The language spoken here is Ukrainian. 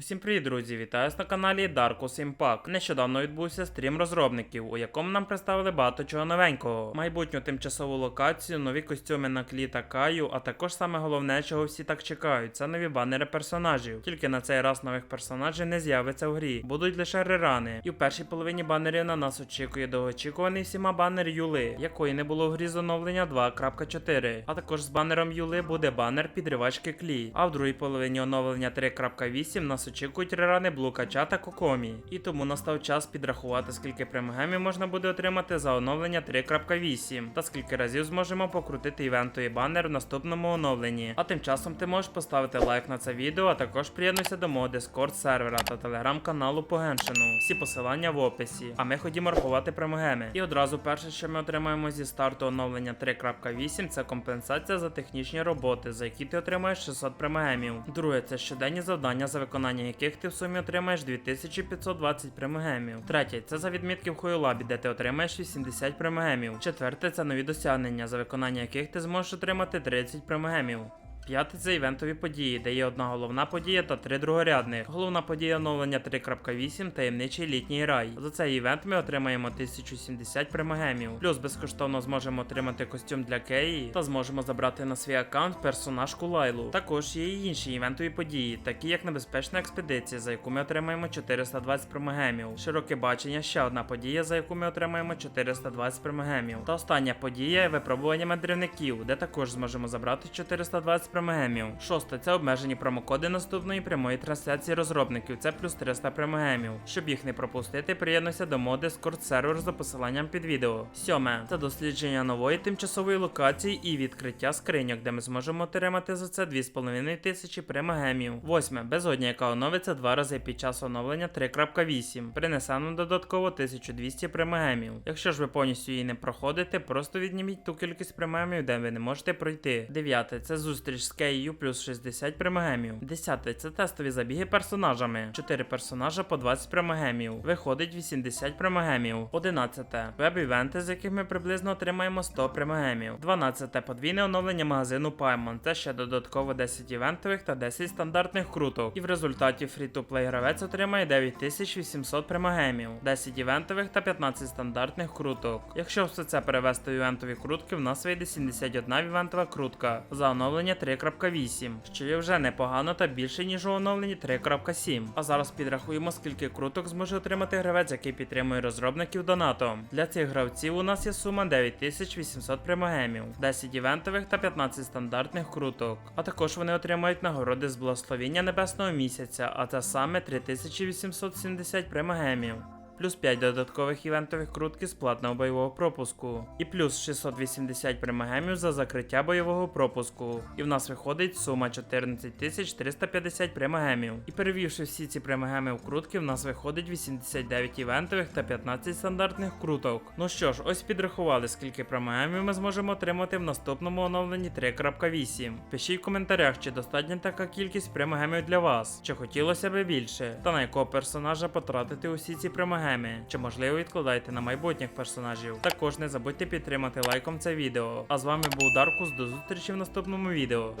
Усім привіт, друзі! Вітаю вас на каналі Darkus Impact. Нещодавно відбувся стрім розробників, у якому нам представили багато чого новенького. Майбутню тимчасову локацію, нові костюми на клі та каю, а також саме головне, чого всі так чекають, це нові банери персонажів. Тільки на цей раз нових персонажів не з'явиться в грі, будуть лише рерани. І в першій половині банерів на нас очікує довгоочікуваний всіма банер Юли, якої не було в грі з оновлення 2.4. А також з банером Юли буде банер підривачки клі. А в другій половині оновлення 3.8 нас очікують рерани Блукача та Кокомі. І тому настав час підрахувати, скільки премгемів можна буде отримати за оновлення 3.8 та скільки разів зможемо покрутити івентовий банер в наступному оновленні. А тим часом ти можеш поставити лайк на це відео, а також приєднуйся до мого Discord сервера та телеграм-каналу по Геншину. Всі посилання в описі. А ми ходімо рахувати премгеми. І одразу перше, що ми отримаємо зі старту оновлення 3.8, це компенсація за технічні роботи, за які ти отримаєш 600 премгемів. Друге, це щоденні завдання, за виконання яких ти в сумі отримаєш 2520 примогемів? Третє, це за відмітки в Хойлабі, де ти отримаєш 80 примогемів. Четверте, це нові досягнення, за виконання яких ти зможеш отримати 30 премгемів. П'яте це івентові події, де є одна головна подія та три другорядних. Головна подія оновлення 3.8 таємничий літній рай. За цей івент ми отримаємо 1070 премагемів. Плюс безкоштовно зможемо отримати костюм для Кеї та зможемо забрати на свій аккаунт персонажку Лайлу. Також є і інші івентові події, такі як небезпечна експедиція, за яку ми отримаємо 420 премагемів. Широке бачення ще одна подія, за яку ми отримаємо 420 премагемів. Та остання подія випробування мандрівників, де також зможемо забрати 420 премагемів. Шосте це обмежені промокоди наступної прямої трансляції розробників. Це плюс 300 премагемів. Щоб їх не пропустити, приєднуйся до моди Discord сервер за посиланням під відео. Сьоме це дослідження нової тимчасової локації і відкриття скриньок, де ми зможемо отримати за це 2,5 тисячі премагемів. Восьме безодня, яка оновиться два рази під час оновлення 3.8. Принесе нам додатково 1200 премагемів. Якщо ж ви повністю її не проходите, просто відніміть ту кількість премагемів, де ви не можете пройти. Дев'яте це зустріч з Кейю плюс 60 премагемів. Десяте це тестові забіги персонажами. 4 персонажа по 20 премагемів. Виходить 80 премагемів. 11. Веб-івенти, з яких ми приблизно отримаємо 100 премагемів. 12. Подвійне оновлення магазину Paimon. Це ще додатково 10 івентових та 10 стандартних круток. І в результаті фрі-то-плей гравець отримає 9800 премагемів, 10 івентових та 15 стандартних круток. Якщо все це перевести в івентові крутки, в нас вийде 71 івентова крутка за оновлення 3.8, що є вже непогано та більше ніж у оновленні 3.7. А зараз підрахуємо, скільки круток зможе отримати гравець, який підтримує розробників донатом. Для цих гравців у нас є сума 9800 премагемів, 10 івентових та 15 стандартних круток. А також вони отримають нагороди з благословіння небесного місяця, а це саме 3870 премагемів плюс 5 додаткових івентових крутки з платного бойового пропуску, і плюс 680 примагемів за закриття бойового пропуску. І в нас виходить сума 14350 примагемів. І перевівши всі ці примагеми в крутки, в нас виходить 89 івентових та 15 стандартних круток. Ну що ж, ось підрахували, скільки примагемів ми зможемо отримати в наступному оновленні 3.8. Пишіть в коментарях, чи достатня така кількість примагемів для вас, чи хотілося би більше, та на якого персонажа потратити усі ці примагеми, чи можливо відкладайте на майбутніх персонажів. Також не забудьте підтримати лайком це відео. А з вами був Даркус, до зустрічі в наступному відео.